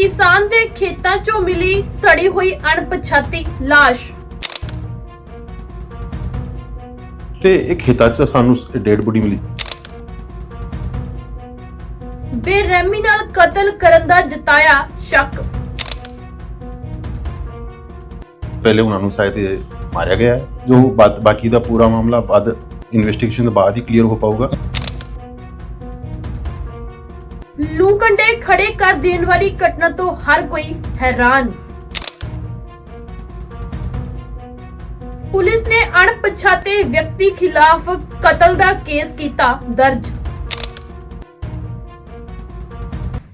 ਕਿਸਾਨ ਦੇ ਖੇਤਾਂ 'ਚੋਂ ਮਿਲੀ ਸੜੀ ਹੋਈ ਅਣਪਛਾਤੀ ਲਾਸ਼। ਤੇ ਇਹ ਖੇਤਾਂ 'ਚ ਸਾਨੂੰ ਡੈਡ ਬੋਡੀ ਮਿਲੀ ਬੇਰਹਿਮੀ ਨਾਲ ਕਤਲ ਕਰਨ ਦਾ ਜਤਾਇਆ ਸ਼ੱਕ। ਪਹਿਲੇ ਉਹਨਾਂ ਨੂੰ ਸ਼ਾਇਦ ਮਾਰਿਆ ਗਿਆ ਜੋ ਬਾਕੀ ਦਾ ਪੂਰਾ ਮਾਮਲਾ ਬਾਅਦ ਇਨਵੈਸਟੀਗੇਸ਼ਨ ਦੇ ਬਾਅਦ ਹੀ ਕਲੀਅਰ ਹੋ ਪਾਊਗਾ। ਲੂ ਕੰਡੇ ਖੜੇ ਕਰ ਦੇਣ ਵਾਲੀ ਘਟਨਾ ਤੋਂ ਹਰ ਕੋਈ ਹੈਰਾਨ। ਪੁਲਿਸ ਨੇ ਅਣਪਛਾਤੇ ਵਿਅਕਤੀ ਖਿਲਾਫ ਕਤਲ ਦਾ ਕੇਸ ਕੀਤਾ ਦਰਜ।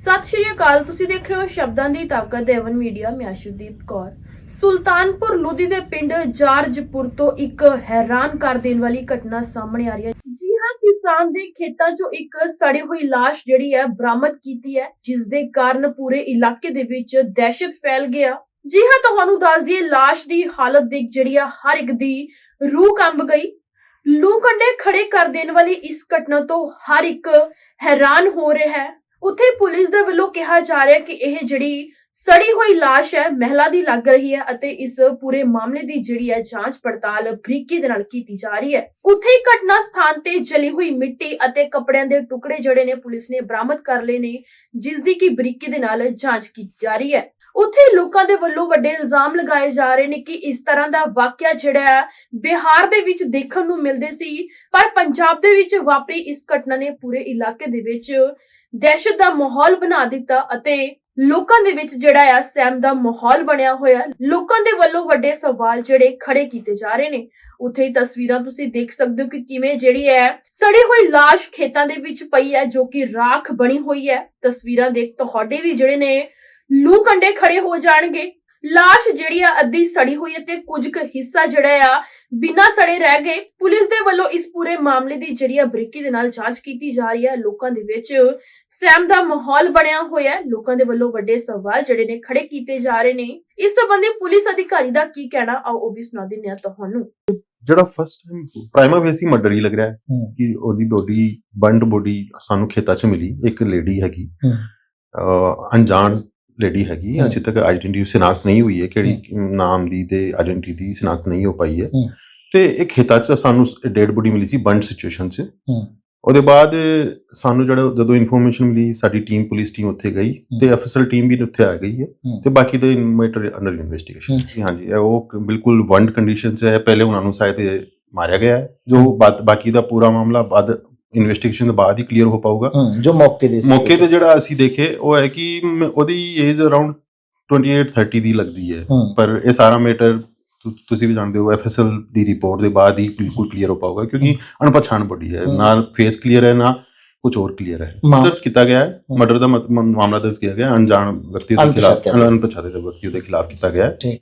ਸਤਿ ਸ਼੍ਰੀ ਅਕਾਲ, ਤੁਸੀਂ ਦੇਖ ਰਹੇ ਹੋ ਸ਼ਬਦਾਂ ਦੀ ਤਾਕਤ ਦੇਵਨ ਮੀਡੀਆ, ਮੈਂ ਆਸ਼ੂਦੀਪ ਕੌਰ। ਸੁਲਤਾਨਪੁਰ ਲੋਧੀ ਦੇ ਪਿੰਡ ਜਾਰਜਪੁਰ ਤੋਂ ਇੱਕ ਹੈਰਾਨ ਕਰ ਦੇਣ ਵਾਲੀ ਘਟਨਾ ਸਾਹਮਣੇ ਆ ਰਹੀ ਹੈ। ਜੀ ਹਾਂ ਦੇ ਖੇਤਾਂ 'ਚੋਂ ਇੱਕ ਸੜੀ ਹੋਈ ਲਾਸ਼ ਜਿਹੜੀ ਹੈ ਬਰਾਮਦ ਕੀਤੀ ਹੈ ਜਿਸ ਦੇ ਕਾਰਨ ਪੂਰੇ ਇਲਾਕੇ ਦੇ ਵਿੱਚ ਦਹਿਸ਼ਤ ਫੈਲ ਗਿਆ। ਜੀ ਹਾਂ, ਤੁਹਾਨੂੰ ਦੱਸ ਦਈਏ, ਲਾਸ਼ ਦੀ ਹਾਲਤ ਦੇਖ ਜਿਹੜੀ ਆ, ਹਰ ਇੱਕ ਦੀ ਰੂਹ ਕੰਬ ਗਈ। ਲੂ ਕੰਡੇ ਖੜੇ ਕਰ ਦੇਣ ਵਾਲੀ ਇਸ ਘਟਨਾ ਤੋਂ ਹਰ ਇੱਕ ਹੈਰਾਨ ਹੋ ਰਿਹਾ ਹੈ। ਉੱਥੇ ਪੁਲਿਸ ਦੇ ਵੱਲੋਂ ਕਿਹਾ ਜਾ ਰਿਹਾ ਕਿ ਇਹ ਜਿਹੜੀ ਸੜੀ ਹੋਈ ਲਾਸ਼ ਹੈ, ਮਹਿਲਾ ਦੀ ਲੱਗ ਰਹੀ ਹੈ ਅਤੇ ਇਸ ਪੂਰੇ ਮਾਮਲੇ ਦੀ ਜਿਹੜੀ ਹੈ ਜਾਂਚ ਪੜਤਾਲ ਬਰੀਕੀ ਦੇ ਨਾਲ ਕੀਤੀ ਜਾ ਰਹੀ ਹੈ। ਉੱਥੇ ਹੀ ਘਟਨਾ ਸਥਾਨ ਤੇ ਜਲੀ ਹੋਈ ਮਿੱਟੀ ਅਤੇ ਕੱਪੜਿਆਂ ਦੇ ਟੁਕੜੇ ਜਿਹੜੇ ਨੇ ਪੁਲਿਸ ਨੇ ਬਰਾਮਦ ਕਰ ਲਏ ਨੇ ਜਿਸ ਦੀ ਕੀ ਬਰੀਕੀ ਦੇ ਨਾਲ ਜਾਂਚ ਕੀਤੀ ਜਾ ਰਹੀ ਹੈ। ਉੱਥੇ ਲੋਕਾਂ ਦੇ ਵੱਲੋਂ ਵੱਡੇ ਇਲਜ਼ਾਮ ਲਗਾਏ ਜਾ ਰਹੇ ਨੇ ਕਿ ਇਸ ਤਰ੍ਹਾਂ ਦਾ ਵਾਕਿਆ ਜਿਹੜਾ ਹੈ, ਬਿਹਾਰ ਦੇ ਵਿੱਚ ਦੇਖਣ ਨੂੰ ਮਿਲਦੇ ਸੀ, ਪਰ ਪੰਜਾਬ ਦੇ ਵਿੱਚ ਵਾਪਰੀ ਇਸ ਘਟਨਾ ਨੇ ਪੂਰੇ ਇਲਾਕੇ ਦੇ ਵਿੱਚ ਦਹਿਸ਼ਤ ਦਾ ਮਾਹੌਲ ਬਣਾ ਦਿੱਤਾ ਅਤੇ ਲੋਕਾਂ ਦੇ ਵਿੱਚ ਜਿਹੜਾ ਆ ਸਹਿਮ ਦਾ ਮਾਹੌਲ ਬਣਿਆ ਹੋਇਆ। ਲੋਕਾਂ ਦੇ ਵੱਲੋਂ ਵੱਡੇ ਸਵਾਲ ਜਿਹੜੇ ਖੜੇ ਕੀਤੇ ਜਾ ਰਹੇ ਨੇ। ਉੱਥੇ ਹੀ ਤਸਵੀਰਾਂ ਤੁਸੀਂ ਦੇਖ ਸਕਦੇ ਹੋ ਕਿ ਕਿਵੇਂ ਜਿਹੜੀ ਹੈ, ਸੜੀ ਹੋਈ ਲਾਸ਼ ਖੇਤਾਂ ਦੇ ਵਿੱਚ ਪਈ ਹੈ, ਜੋ ਕਿ ਰਾਖ ਬਣੀ ਹੋਈ ਹੈ। ਤਸਵੀਰਾਂ ਦੇਖ ਤੁਹਾਡੇ ਵੀ ਜਿਹੜੇ ਨੇ, ਲੂ ਕੰਡੇ ਖੜੇ ਹੋ ਜਾਣਗੇ। ਲਾਸ਼ ਜਿਹੜੀ ਆ ਅੱਧੀ ਸੜੀ ਹੋਈ ਹੈ ਤੇ ਕੁਝ ਕੁ ਹਿੱਸਾ ਜਿਹੜਾ ਆ ਬਿਨਾਂ ਸੜੇ ਰਹਿ ਗਏ। ਪੁਲਿਸ ਦੇ ਵੱਲੋਂ ਇਸ ਪੂਰੇ ਮਾਮਲੇ ਦੀ ਜਿਹੜੀ ਆ ਬਰੀਕੀ ਦੇ ਨਾਲ ਜਾਂਚ ਕੀਤੀ ਜਾ ਰਹੀ ਹੈ। ਲੋਕਾਂ ਦੇ ਵਿੱਚ ਸਹਿਮ ਦਾ ਮਾਹੌਲ ਬਣਿਆ ਹੋਇਆ ਹੈ। ਲੋਕਾਂ ਦੇ ਵੱਲੋਂ ਵੱਡੇ ਸਵਾਲ ਜਿਹੜੇ ਨੇ ਖੜੇ ਕੀਤੇ ਜਾ ਰਹੇ ਨੇ। ਇਸ ਸੰਬੰਧੀ ਪੁਲਿਸ ਅਧਿਕਾਰੀ ਦਾ ਕੀ ਕਹਿਣਾ? ਆਓ ਉਹ ਵੀ ਸੁਣਾ ਦਿੰਦੇ ਹਾਂ ਤੁਹਾਨੂੰ। ਜਿਹੜਾ first time prima facie murder ਹੀ ਲੱਗ ਰਿਹਾ ਹੈ। ਕਿ ਉਹਦੀ ਬੋਡੀ ਬੰਡ ਬੋਡੀ ਸਾਨੂੰ ਖੇਤਾਂ 'ਚ ਮਿਲੀ। ਇੱਕ ਲੇਡੀ ਹੈਗੀ। ਅਣਜਾਣ ਲੇਡੀ ਹੈਗੀ। ਅਜੇ ਤੱਕ ਆਈਡੈਂਟੀ ਸ਼ਨਾਖਤ ਨਹੀਂ ਹੋਈ ਹੈ ਕਿਹੜੀ ਨਾਮ ਦੀ ਤੇ ਆਇਡੈਂਟੀ ਦੀ ਸ਼ਨਾਖਤ ਨਹੀਂ ਹੋ ਪਾਈ ਹੈ। ਤੇ ਇਹ ਖੇਤਾਂ 'ਚ ਸਾਨੂੰ ਡੈਡ ਬੋਡੀ ਮਿਲੀ ਸੀ ਬੰਡ ਸਿਚੁਏਸ਼ਨ 'ਚ। ਉਹਦੇ ਬਾਅਦ ਸਾਨੂੰ ਜਿਹੜਾ ਜਦੋਂ ਇਨਫੋਰਮੇਸ਼ਨ ਮਿਲੀ ਸਾਡੀ ਟੀਮ ਪੁਲਿਸ ਟੀਮ ਉੱਥੇ ਗਈ ਤੇ ਅਫਸਰ ਟੀਮ ਵੀ ਉੱਥੇ ਆ ਗਈ ਹੈ। ਤੇ ਬਾਕੀ ਦੇ ਮੈਟਰ ਅੰਡਰ ਇਨਵੈਸਟੀਗੇਸ਼ਨ। ਹਾਂਜੀ ਉਹ ਬਿਲਕੁਲ ਵੰਡ ਕੰਡੀਸ਼ਨ 'ਚ ਹੈ ਪਹਿਲੇ ਉਹਨਾਂ ਨੂੰ ਸ਼ਾਇਦ ਮਾਰਿਆ ਗਿਆ ਜੋ ਬਾਕੀ ਦਾ ਪੂਰਾ ਮਾਮਲਾ ਬਾਅਦ ਇਨਵੈਸਟੀਗੇਸ਼ਨ ਦੇ ਬਾਅਦ ਹੀ ਕਲੀਅਰ ਹੋ ਪਾਊਗਾ। ਜੋ ਮੌਕੇ ਦੇ ਸੀ। ਮੌਕੇ ਤੇ ਜਿਹੜਾ ਅਸੀਂ ਦੇਖੇ ਉਹ ਹੈ ਕਿ ਉਹਦੀ ਏਜ ਅਰਾਊਂਡ 28 30 ਦੀ ਲੱਗਦੀ ਹੈ। ਪਰ ਇਹ ਸਾਰਾ ਮੈਟਰ ਤੁਸੀਂ ਵੀ ਜਾਣਦੇ ਹੋ ਐਫਐਸਐਲ ਦੀ ਰਿਪੋਰਟ ਦੇ ਬਾਅਦ ਹੀ ਬਿਲਕੁਲ ਕਲੀਅਰ ਹੋ ਪਾਊਗਾ ਕਿਉਂਕਿ ਅਣਪਛਾਣ ਬੜੀ ਹੈ। ਨਾ ਫੇਸ ਕਲੀਅਰ ਹੈ ਨਾ ਕੁਝ ਹੋਰ ਕਲੀਅਰ ਹੈ। ਦਰਜ ਕੀਤਾ ਗਿਆ ਹੈ। ਮਰਡਰ ਦਾ ਮਾਮਲਾ ਦਰਜ ਕੀਤਾ ਗਿਆ। ਹੈ, ਅਣਜਾਣ ਵਿਅਕਤੀ ਦੇ ਖਿਲਾਫ ਅਣਪਛਾਤੇ ਵਿਅਕਤੀ ਦੇ ਖਿਲਾਫ ਕੀਤਾ ਗਿਆ ਹੈ।